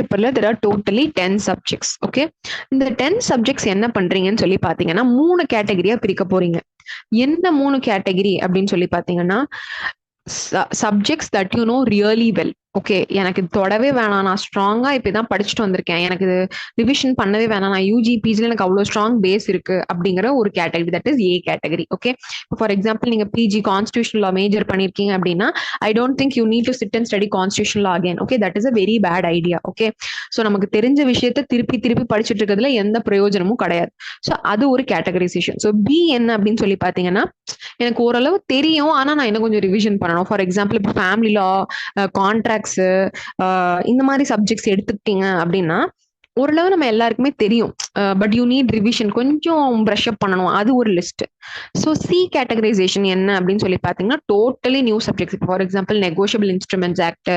பேப்பர்ல there are totally ten subjects okay இந்த ten subjects என்ன பண்றீங்கன்னு சொல்லி பாத்தீங்கன்னா மூணு கேட்டகரியா பிரிக்க போறீங்க. என்ன மூணு கேட்டகரி அப்படின்னு சொல்லி பாத்தீங்கன்னா subjects that you know really well okay எனக்கு இது தொடவே வேணாம். நான் ஸ்ட்ராங்கா இப்பதான் படிச்சுட்டு வந்திருக்கேன். எனக்கு இது ரிவிஷன் பண்ணவே வேணாம். நான் யூஜி பிஜில எனக்கு அவ்வளோ ஸ்ட்ராங் பேஸ் இருக்கு அப்படிங்கிற ஒரு category that is A category okay for example நீங்க பிஜி கான்ஸ்டியூஷன் லா மேஜர் பண்ணிருக்கீங்க அப்படின்னா I don't think you need to sit and study constitution law again okay that is a very bad idea okay so நமக்கு தெரிஞ்ச விஷயத்த திருப்பி திருப்பி படிச்சுட்டு இருக்கிறதுல எந்த பிரயோஜனமும் கிடையாது. ஸோ அது ஒரு கேட்டகரைசேஷன் ஸோ பி என்ன அப்படின்னு சொல்லி பார்த்தீங்கன்னா எனக்கு ஓரளவு தெரியும். ஆனா நான் இன்னும் கொஞ்சம் ரிவிஷன் பண்ணணும். ஃபார் எக்ஸாம்பிள் இப்போ ஃபேமிலி லா கான்ட்ராக்ட்ஸ் இந்த மாதிரி சப்ஜெக்ட்ஸ் எடுத்துக்கிட்டீங்க அப்படின்னா ஓரளவு நம்ம எல்லாருக்குமே தெரியும். பட் யூ நீட் ரிவிஷன் கொஞ்சம் ப்ரஷ் அப் பண்ணணும். அது ஒரு லிஸ்ட் ஸோ சி கேட்டகரைசேஷன் என்ன அப்படின்னு சொல்லி பார்த்தீங்கன்னா totally new subjects for example negotiable instruments act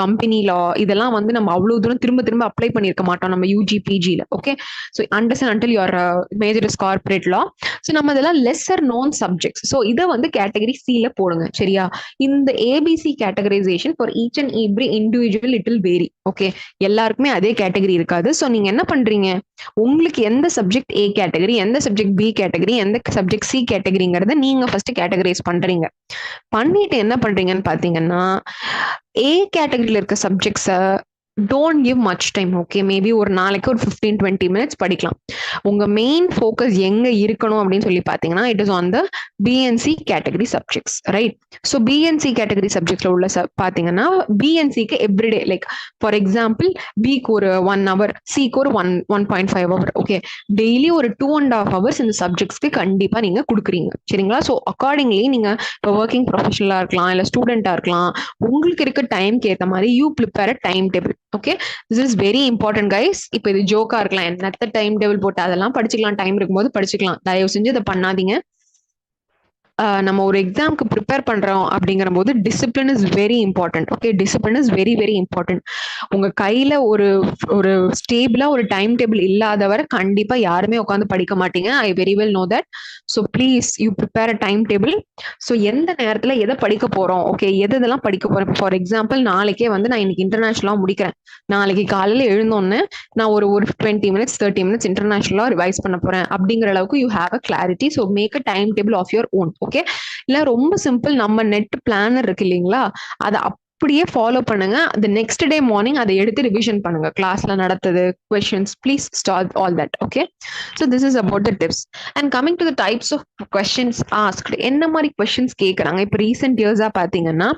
company law இதெல்லாம் வந்து நம்ம அவ்வளோ தூரம் திரும்ப திரும்ப அப்ளை பண்ணியிருக்க மாட்டோம். நம்ம UG பிஜியில் okay so understand until your major is corporate law so நம்ம இதெல்லாம் லெஸ்ஸர் நோன் சப்ஜெக்ட்ஸ் ஸோ இதை வந்து கேட்டகரி சியில் போடுங்க. சரியா? இந்த ABC categorization for each and every individual it will vary okay எல்லாருக்குமே அதே கேட்டகரி இருக்காது. ஸோ நீங்க என்ன பண்றீங்க? உங்களுக்கு எந்த சப்ஜெக்ட் ஏ கேட்டகரி எந்த சப்ஜெக்ட் பி கேட்டகரி எந்த சப்ஜெக்ட் சி கேட்டகரிங்கிறத நீங்க ஃபர்ஸ்ட் கேட்டகரைஸ் பண்றீங்க. பண்ணிட்டு என்ன பண்றீங்கன்னு பாத்தீங்கன்னா ஏ கேட்டகரியில இருக்க சப்ஜெக்ட்ஸை don't give much time okay maybe ஒரு நாளைக்கு ஒரு ஃபிஃப்டீன் டுவெண்ட்டி மினிட்ஸ் படிக்கலாம். உங்க மெயின் ஃபோக்கஸ் எங்க இருக்கணும் அப்படின்னு சொல்லி பாத்தீங்கன்னா it is on the BNC category subjects right so BNC category சப்ஜெக்ட்ல உள்ள பாத்தீங்கன்னா பிஎன்சிக்கு எவ்ரிடே லைக் ஃபார் எக்ஸாம்பிள் பிக்கு ஒரு ஒன் ஹவர் சிக்கு ஒரு one one point five hour okay daily ஒரு டூ அண்ட் ஹாஃப் ஹவர்ஸ் இந்த சப்ஜெக்ட்ஸ்க்கு கண்டிப்பா நீங்க கொடுக்குறீங்க சரிங்களா? ஸோ அக்கார்டிங்லி நீங்க இப்போ ஒர்க்கிங் ப்ரொஃபஷனலா இருக்கலாம் இல்ல ஸ்டூடெண்டா இருக்கலாம் உங்களுக்கு இருக்க டைம்க்கு ஏற்ற மாதிரி you prepare time table okay this is very important guys இப்போ இது ஜோக்கா இருக்கலாம். என்னத்த டைம் டேபிள் போட்டு அதெல்லாம் படிச்சுக்கலாம். டைம் இருக்கும்போது படிச்சுக்கலாம். தயவு செஞ்சு இதை பண்ணாதீங்க. நம்ம ஒரு எக்ஸாம்க்கு ப்ரிப்பேர் பண்றோம் அப்படிங்கிற போது discipline is very important okay discipline is very very important உங்க கையில ஒரு ஒரு ஸ்டேபிளா ஒரு டைம் டேபிள் இல்லாதவரை கண்டிப்பா யாருமே உட்காந்து படிக்க மாட்டீங்க. I very well know that so please you prepare a time table so எந்த நேரத்துல எதை படிக்க போறோம்? ஓகே எது இதெல்லாம் படிக்க போறோம்? ஃபார் எக்ஸாம்பிள் நாளைக்கே வந்து நான் இன்னைக்கு இன்டர்நேஷனலா முடிக்கிறேன். நாளைக்கு காலையில எழுந்தோன்னே நான் ஒரு ஒரு டுவெண்ட்டி மினிட்ஸ் தேர்ட்டி மினிட்ஸ் இன்டர்நேஷனலா ரிவைஸ் பண்ண போறேன். அப்படிங்கிற அளவுக்கு you have a clarity so make a time table of your own okay இல்ல ரொம்ப சிம்பிள் நம்ம நெட் பிளானர் இருக்கு இல்லைங்களா? அதை அப்படியே ஃபாலோ பண்ணுங்க. அந்த நெக்ஸ்ட் டே மார்னிங் அதை எடுத்து ரிவிஷன் பண்ணுங்க. கிளாஸ்ல நடத்தது questions please start all that okay so this is about the tips and coming to the types of questions asked என்ன மாதிரி கொஸ்டின்ஸ் கேட்குறாங்க இப்போ ரீசெண்ட் இயர்ஸா பார்த்தீங்கன்னா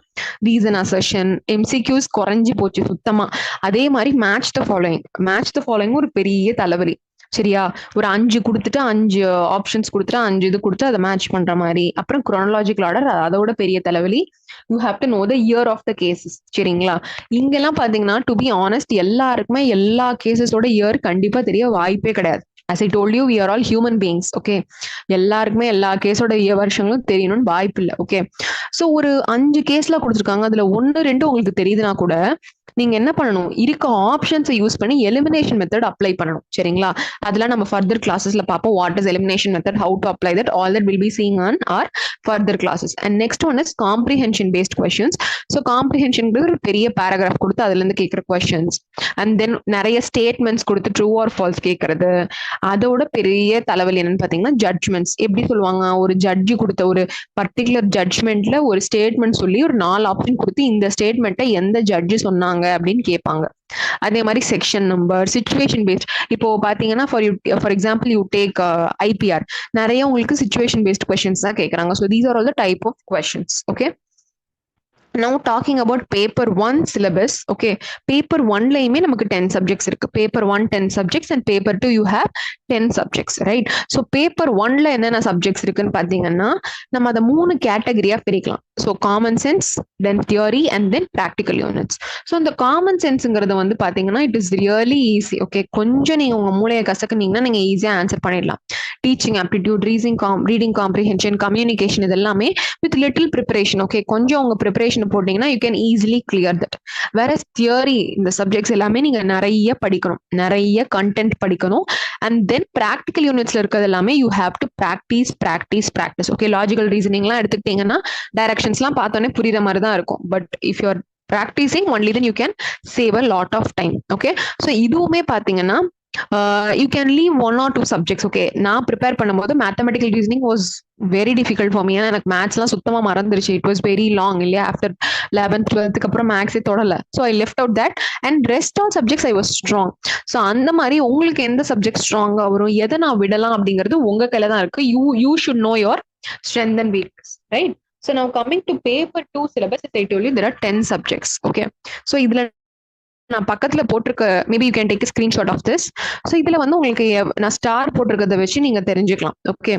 ரீசன் அசர்ஷன் எம்சிக்யூஸ் குறைஞ்சி போச்சு சுத்தமா. அதே மாதிரி match the following match the following ஒரு பெரிய தலைவலி. சரியா? ஒரு அஞ்சு கொடுத்துட்டு அஞ்சு ஆப்ஷன்ஸ் கொடுத்துட்டு அஞ்சு இது கொடுத்து அதை மேட்ச் பண்ற மாதிரி. அப்புறம் குரோனாலஜிக்கல் ஆர்டர் அதோட பெரிய தலைவலி. You have to know the year of the cases சரிங்களா? இங்கெல்லாம் பாத்தீங்கன்னா டு பி ஆனஸ்ட் எல்லாருக்குமே எல்லா கேசஸோட இயர் கண்டிப்பா தெரிய வாய்ப்பே கிடையாது. As I told you we are all human beings okay எல்லாருக்குமே எல்லா கேஸோட வருஷங்களும் தெரியணும்னு வாய்ப்பு இல்லை ஓகே ஸோ ஒரு அஞ்சு கேஸ்ல கொடுத்துருக்காங்க. அதுல ஒன்று ரெண்டு உங்களுக்கு தெரியுதுன்னா கூட நீங்க என்ன பண்ணணும்? இருக்க ஆப்ஷன்ஸை யூஸ் பண்ணி எலிமினேஷன் மெத்தட் அப்ளை பண்ணணும் சரிங்களா? அதெல்லாம் நம்ம ஃபர்தர் கிளாஸஸ்ல பார்ப்போம். What is elimination method how to apply that all that will be seeing on our further classes and next one is comprehension based questions so comprehension ஒரு பெரிய paragraph கொடுத்து அதுல இருந்து கேட்குற கொஸ்டின்ஸ் அண்ட் தென் நிறைய statements கொடுத்து true or false கேட்கறது அதோட பெரிய தலைவலி என்னன்னு பாத்தீங்கன்னா ஜட்மெண்ட்ஸ் எப்படி சொல்லுவாங்க? ஒரு ஜட்ஜி கொடுத்த ஒரு பர்டிகுலர் ஜட்மெண்ட்ல ஒரு ஸ்டேட்மெண்ட் சொல்லி ஒரு நாலு ஆப்ஷன் கொடுத்து இந்த ஸ்டேட்மெண்ட்டை எந்த ஜட்ஜி சொன்னாங்க அப்படின்னு கேட்பாங்க. அதே மாதிரி செக்ஷன் நம்பர் சுச்சுவேஷன் பேஸ்ட் இப்போ பாத்தீங்கன்னா for you for example you take IPR நிறைய உங்களுக்கு சுச்சுவேஷன் பேஸ்ட் கொஸ்டின்ஸ் தான் கேட்கறாங்க so these are all the type of questions okay now talking about paper one syllabus okay paper ஒன்லையுமே நமக்கு ten subjects இருக்கு. Paper one ten subjects and paper two you have ten subjects right so paper ஒன்ல என்னென்ன subjects இருக்குன்னு பார்த்தீங்கன்னா நம்ம அதை மூணு கேட்டகரியா பிரிக்கலாம். So common sense then theory and then practical units so இந்த காமன் சென்ஸுங்கிறது வந்து பார்த்தீங்கன்னா it is really easy okay கொஞ்சம் நீங்கள் உங்கள் மூளையை கசக்குனீங்கன்னா நீங்கள் ஈஸியாக ஆன்சர் பண்ணிடலாம். Teaching aptitude ரீசிங் com reading comprehension communication இது எல்லாமே வித் லிட்டில் ப்ரிப்பரேஷன் ஓகே கொஞ்சம் உங்கள் ப்ரிப்பரேஷன் போட்டீங்கன்னா you can easily clear that வேற தியரி இந்த சப்ஜெக்ட்ஸ் எல்லாமே நீங்க நிறைய படிக்கணும். நிறைய கண்டென்ட் படிக்கணும். அண்ட் தென் ப்ராக்டிக்கல் யூனிட்ஸ்ல இருக்கிறது எல்லாமே you have to practice practice practice okay logical ரீசனிங்லாம் எடுத்துக்கிட்டீங்கன்னா டைரக்ஷன்ஸ்லாம் பார்த்தோன்னே புரியுற மாதிரி தான் இருக்கும். But if you are practising only then you can save a lot of time okay so இதுவுமே பார்த்தீங்கன்னா you can leave one or two subjects okay நான் ப்ரிப்பேர் பண்ணும்போது mathematical reasoning was very difficult for me ஏன்னா எனக்கு மேத்ஸ்லாம் சுத்தமாக மறந்துருச்சு. It was very long இல்லையா? ஆஃப்டர் லெவன்த் டுவெல்த்துக்கு அப்புறம் மேக்ஸே தொடல. So I left out that and rest all subjects I was strong so அந்த மாதிரி உங்களுக்கு எந்த சப்ஜெக்ட் ஸ்ட்ராங்காக வரும்? எதை நான் விடலாம் அப்படிங்கிறது உங்க கையில தான் இருக்கு. You you should know your strength and weakness right so now coming to paper two syllabus I told you there are ten subjects okay so இதுல நான் பக்கத்துல போட்டிருக்க maybe you can take screenshot of this so இதுல வந்து உங்களுக்கு நான் star போட்டிருக்கிறத வச்சு நீங்க தெரிஞ்சுக்கலாம் ஓகே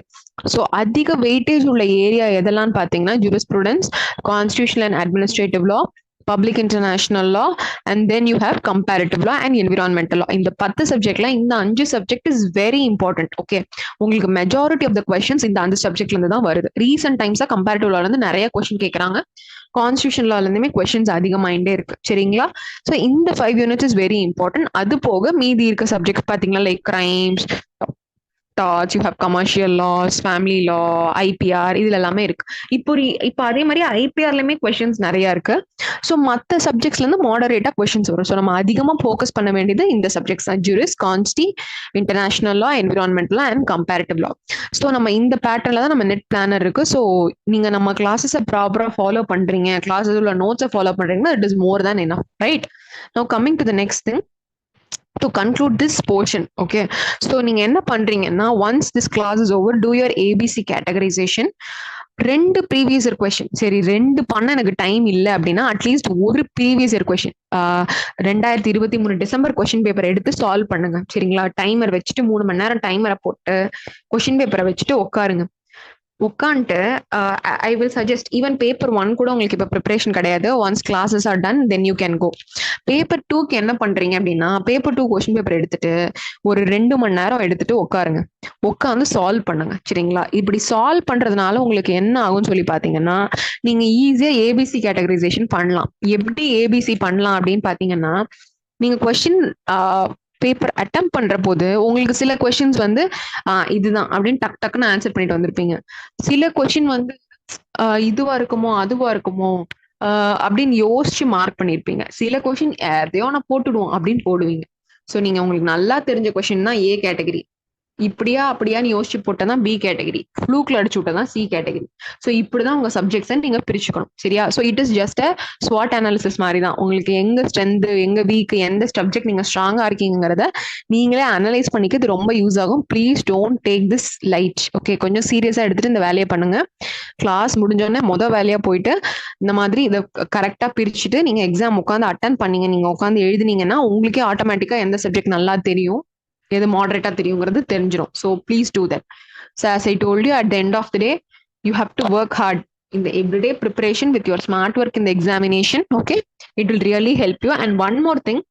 ஸோ அதிக வெயிட்டேஜ் உள்ள ஏரியா எதெல்லாம் பார்த்தீங்கன்னா jurisprudence constitutional and administrative law public international law and then you have comparative law and environmental law இந்த பத்து சப்ஜெக்ட்ல இந்த அஞ்சு subject is very important okay உங்களுக்கு மெஜாரிட்டி ஆஃப் த கொஸ்டின்ஸ் இந்த அஞ்சு சப்ஜெக்ட்ல இருந்து தான் வருது. ரீசெண்ட் டைம்ஸா கம்பேரிட்டிவ் லால இருந்து நிறைய கொஸ்டின் கேட்கறாங்க கான்ஸ்டியூஷன் லால இருந்துமே கொஸ்டின்ஸ் அதிகமாயிட்டே இருக்கு சரிங்களா? ஸோ இந்த five units is very important அது போக மீதி இருக்க சப்ஜெக்ட் பாத்தீங்கன்னா like crimes torts you have commercial laws family law IPR இதுல எல்லாமே இருக்கு. இப்போ இப்போ அதே மாதிரி ஐபிஆர்லயுமே கொஷின்ஸ் நிறைய இருக்கு. ஸோ மற்ற சப்ஜெக்ட்ஸ்ல இருந்து மாடரேட்டா கொஷின்ஸ் வரும். ஸோ நம்ம அதிகமா ஃபோக்கஸ் பண்ண வேண்டியது இந்த சப்ஜெக்ட்ஸ் தான். Juris consti international law environmental and comparative law so நம்ம இந்த பேட்டர்ல தான் நம்ம நெட் பிளானர் இருக்கு. ஸோ நீங்க நம்ம கிளாஸஸை ப்ராப்பரா ஃபாலோ பண்றீங்க. கிளாஸஸ் உள்ள நோட்ஸை ஃபாலோ பண்றீங்கன்னா இட் இஸ் மோர் தேன் என்ன right no coming to the next thing to conclude this portion okay so நீங்க என்ன பண்றீங்கன்னா once this class is over do your ABC categorization ரெண்டு ப்ரீவியஸ் இயர் கொஷின் சரி ரெண்டு பண்ண எனக்கு டைம் இல்லை அப்படின்னா அட்லீஸ்ட் ஒரு ப்ரீவியஸ் இயர் கொஷின் ரெண்டாயிரத்தி இருபத்தி மூணு டிசம்பர் கொஷின் பேப்பர் எடுத்து சால்வ் பண்ணுங்க. சரிங்களா? டைமர் வச்சுட்டு மூணு மணி நேரம் டைமரை போட்டு கொஷின் பேப்பரை வச்சுட்டு உட்காருங்க. உட்காந்துட்டு I will suggest even paper one கூட உங்களுக்கு இப்போ ப்ரிப்பரேஷன் கிடையாது. Once classes are done then you can go paper டூக்கு என்ன பண்றீங்க அப்படின்னா பேப்பர் டூ கொஸ்டின் பேப்பர் எடுத்துட்டு ஒரு ரெண்டு மணி நேரம் எடுத்துட்டு உட்காருங்க உட்காந்து சால்வ் பண்ணுங்க. சரிங்களா? இப்படி சால்வ் பண்றதுனால உங்களுக்கு என்ன ஆகும்னு சொல்லி பாத்தீங்கன்னா நீங்க ஈஸியா ஏபிசி கேட்டகரைசேஷன் பண்ணலாம். எப்படி ஏபிசி பண்ணலாம் அப்படின்னு பாத்தீங்கன்னா நீங்க கொஸ்டின் பேப்பர் அட்டம் பண்ற போது உங்களுக்கு சில கொஸ்டின்ஸ் வந்து ஆஹ் இதுதான் அப்படின்னு டக் டக்குன்னு ஆன்சர் பண்ணிட்டு வந்திருப்பீங்க. சில கொஸ்டின் வந்து இதுவா இருக்குமோ அதுவா இருக்குமோ அப்படின்னு யோசிச்சு மார்க் பண்ணிருப்பீங்க. சில கொஸ்டின் எதையோ நான் போட்டுடுவோம் அப்படின்னு போடுவீங்க. சோ நீங்க உங்களுக்கு நல்லா தெரிஞ்ச கொஷின் தான் ஏ கேட்டகரி இப்படியா அப்படியான்னு யோசிச்சு போட்டதான் பி கேட்டகரி ஃப்ளூக்ல அடிச்சு விட்டதான் சி கேட்டகரி ஸோ இப்படிதான் உங்க சப்ஜெக்ட்ஸை நீங்க பிரிச்சுக்கணும். சரியா? So it is just a Swat analysis மாதிரி தான் உங்களுக்கு எங்க ஸ்ட்ரென்த் எங்க வீக் எந்த சப்ஜெக்ட் நீங்க ஸ்ட்ராங்கா இருக்கீங்கிறத நீங்களே அனலைஸ் பண்ணிக்க இது ரொம்ப யூஸ் ஆகும். Please don't take this light okay கொஞ்சம் சீரியஸா எடுத்துட்டு இந்த வேலையை பண்ணுங்க. கிளாஸ் முடிஞ்சோடனே மொதல் வேலையா போயிட்டு இந்த மாதிரி இதை கரெக்டா பிரிச்சுட்டு நீங்க எக்ஸாம் உட்காந்து அட்டன் பண்ணீங்க. நீங்க உட்காந்து எழுதினீங்கன்னா உங்களுக்கே ஆட்டோமேட்டிக்கா எந்த சப்ஜெக்ட் நல்லா தெரியும். எது மாடரேட்டா தெரியுங்கிறது தெரிஞ்சிடும் so please do that so as I told at the end of the day you have to work hard இந்த everyday preparation with your smart work இந்த examination okay it will really help you and one more thing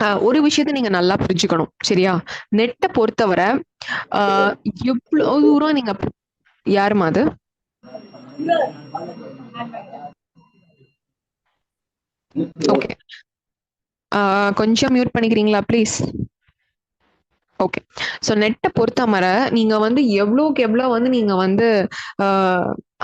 ah ஒரு விஷயத்த நீங்க நல்லா புரிஞ்சுக்கணும் சரியா? நெட்டை பொறுத்தவரை ஆஹ் தூரம் நீங்க யாருமா அது? ஓகே கொஞ்சம் மியூட் பண்ணிக்கிறீங்களா ப்ளீஸ் ஓகே ஸோ நெட்டை பொறுத்த மாதிரி நீங்கள் வந்து எவ்வளோக்கு எவ்வளோ வந்து நீங்கள் வந்து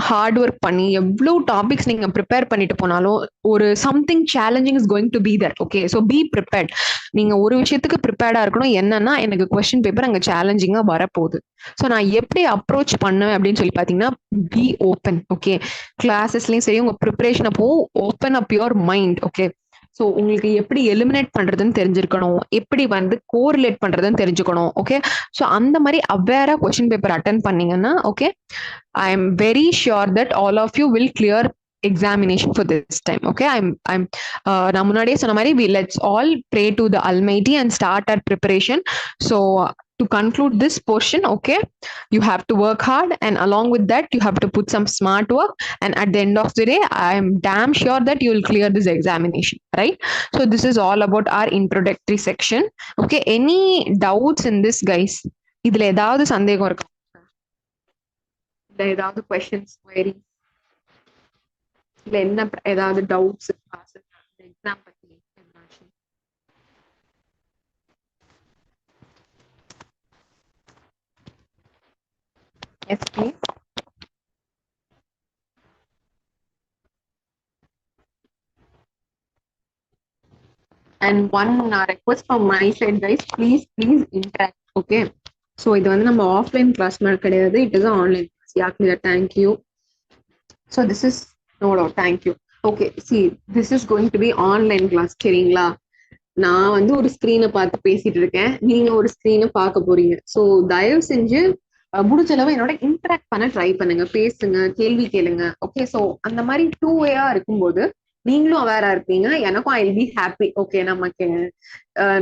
ஹார்ட் ஒர்க் பண்ணி எவ்வளோ டாபிக்ஸ் நீங்கள் ப்ரிப்பேர் பண்ணிட்டு போனாலும் ஒரு something challenging is going to be that okay so be prepared நீங்கள் ஒரு விஷயத்துக்கு ப்ரிப்பேர்டாக இருக்கணும். என்னன்னா எனக்கு கொஸ்டின் பேப்பர் அங்கே சேலஞ்சிங்காக வரப்போகுது. ஸோ நான் எப்படி அப்ரோச் பண்ணுவேன் அப்படின்னு சொல்லி பார்த்தீங்கன்னா பி ஓப்பன் ஓகே கிளாஸஸ்லையும் சரி உங்கள் ப்ரிப்பரேஷன் அப்போ open up your mind okay so உங்களுக்கு எப்படி எலிமினேட் பண்றதுன்னு தெரிஞ்சிருக்கணும். எப்படி வந்து கோரிலேட் பண்றதுன்னு தெரிஞ்சுக்கணும். ஓகே ஸோ அந்த மாதிரி அவேரா கொஸ்டின் பேப்பர் அட்டன் பண்ணீங்கன்னா okay I am very sure that all of you will clear examination for this time okay I'm I'm நான் முன்னாடியே சொன்ன மாதிரி we let's all pray to the almighty and start at preparation so to conclude this portion okay you have to work hard and along with that you have to put some smart work and at the end of the day i am damn sure that you will clear this examination right so this is all about our introductory section okay any doubts in this guys இதுல ஏதாவது சந்தேகம் இருக்கா இல்ல ஏதாவது questions queries இல்ல என்ன ப- ஏதாவது doubts exam yes please and one request from my side guys please please interact okay so இது வந்து நம்ம ஆஃப்லைன் கிளாஸ் மாதிரி கிடையாது. It is online class yeah thank thank you so this is no thank you okay see this is going to be online class சரிங்களா? நான் வந்து ஒரு ஸ்க்ரீனை பார்த்து பேசிட்டு இருக்கேன். நீங்க ஒரு ஸ்க்ரீனை பார்க்க போறீங்க. ஸோ தயவு செஞ்சு முடிஞ்ச அளவு என்னோட இன்டராக்ட் பண்ண ட்ரை பண்ணுங்க. பேசுங்க கேள்வி கேளுங்க. ஓகே ஸோ அந்த மாதிரி டூ வேயா இருக்கும்போது நீங்களும் அவேரா இருப்பீங்க. எனக்கும் ஐ பி ஹாப்பி ஓகே நமக்கு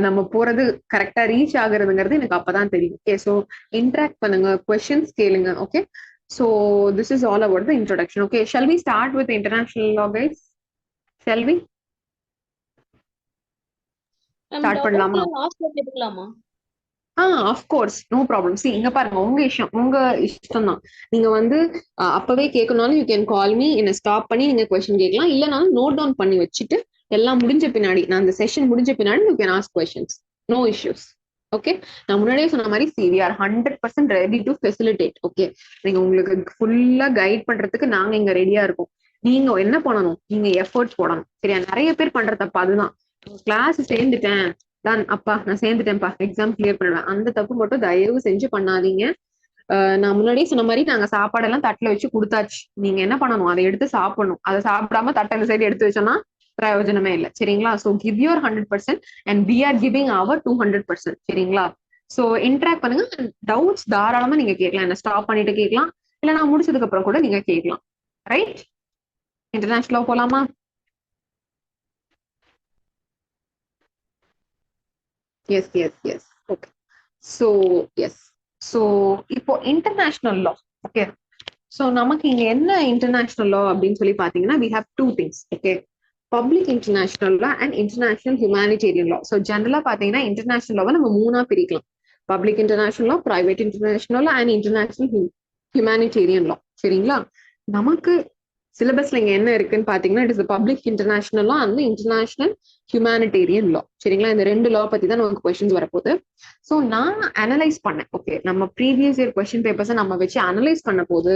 நம்ம போறது கரெக்டா ரீச் ஆகுறதுங்கிறது எனக்கு அப்பதான் தெரியும். ஓகே ஸோ இன்டராக்ட் பண்ணுங்க. கொஸ்டின்ஸ் கேளுங்க. Okay so this is all about the introduction okay shall we start with international law guys shall we Start பண்ணலாமா? ஆ of course no problem see இங்க பாருங்க உங்க இஷ்டம் உங்க இஷ்டம் தான் நீங்க வந்து அப்பவே கேட்கணும்னாலும் யூ கேன் கால் மீ என்ன ஸ்டாப் பண்ணி நீங்க கொஸ்டின் கேட்கலாம். இல்லைனாலும் நோட் டவுன் பண்ணி வச்சுட்டு எல்லாம் முடிஞ்ச பின்னாடி நான் அந்த செஷன் முடிஞ்ச பின்னாடி you can ask questions no issues okay நான் முன்னாடியே சொன்ன மாதிரி see we are hundred percent ready to facilitate okay நீங்க உங்களுக்கு ஃபுல்லா கைட் பண்றதுக்கு நாங்க இங்க ரெடியா இருக்கோம். நீங்க என்ன பண்ணணும்? நீங்க எஃபர்ட்ஸ் போடணும். சரியா? நிறைய பேர் பண்ற தப்பு அதுதான். கிளாஸ் சேர்ந்துட்டேன். டன் அப்பா நான் சேர்ந்துட்டேன்ப்பா. எக்ஸாம் கிளியர் பண்ணுவேன் அந்த தப்பு மட்டும் தயவு செஞ்சு பண்ணாதீங்க. நான் முன்னாடியே சொன்ன மாதிரி நாங்க சாப்பாடெல்லாம் தட்டுல வச்சு கொடுத்தாச்சு. நீங்க என்ன பண்ணணும்? அதை எடுத்து சாப்பிடணும். அதை சாப்பிடாம தட்டை இந்த சைடு எடுத்து வச்சோம்னா பிரயோஜனமே இல்லை. சரிங்களா? So give your hundred percent and we are giving our two hundred percent சரிங்களா? ஸோ இன்ட்ராக்ட் பண்ணுங்க. டவுட்ஸ் தாராளமா நீங்க கேட்கலாம். என்ன ஸ்டாப் பண்ணிட்டு கேட்கலாம். இல்ல நான் முடிச்சதுக்கு அப்புறம் கூட நீங்க கேட்கலாம். ரைட் இன்டர்நேஷனலா போலாமா? Yes yes yes okay so yes so இப்போ இன்டர்நேஷனல் லா ஓகே ஸோ நமக்கு இங்க என்ன இன்டர்நேஷனல் லா அப்படின்னு சொல்லி பாத்தீங்கன்னா we have two things okay public international law and international humanitarian law so ஜென்ரலா பாத்தீங்கன்னா இன்டர்நேஷனல் லாவை நம்ம மூணா பிரிக்கலாம். Public international law private international law and international humanitarian law சரிங்களா? நமக்கு சிலபஸ்ல இங்க என்ன இருக்குன்னு பாத்தீங்கன்னா it is public international law and international humanitarian law சரிங்களா? இந்த ரெண்டு லா பத்தி தான் நமக்கு கொஸ்டின்ஸ் வரப்போகுது. ஸோ நான் அனலைஸ் பண்ணேன். ஓகே நம்ம ப்ரீவியஸ் இயர் கொஸ்டின் பேப்பர்ஸை நம்ம வச்சு அனலைஸ் பண்ண போது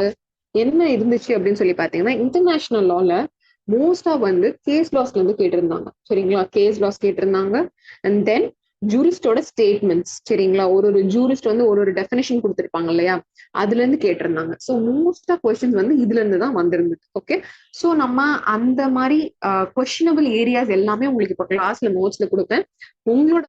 என்ன இருந்துச்சு அப்படின்னு சொல்லி பாத்தீங்கன்னா இன்டர்நேஷனல் லால மோஸ்டா வந்து கேஸ் லாஸ்ல இருந்து கேட்டிருந்தாங்க. சரிங்களா? கேஸ் லாஸ் கேட்டிருந்தாங்க. அண்ட் தென் ஜூரிஸ்டோட ஸ்டேட்மெண்ட்ஸ் சரிங்களா? ஒரு ஒரு ஜூரிஸ்ட் வந்து ஒரு ஒரு டெஃபினேஷன் கொடுத்துருப்பாங்க இல்லையா? அதுல இருந்து கேட்டிருந்தாங்க. ஸோ மோஸ்ட் ஆஃப் கொஸ்டின்ஸ் வந்து இதுல இருந்து தான் வந்திருந்தது. ஓகே ஸோ நம்ம அந்த மாதிரி கொஸ்டினபிள் ஏரியாஸ் எல்லாமே உங்களுக்கு இப்போ கிளாஸ்ல நோட்ஸ்ல கொடுப்பேன். உங்களோட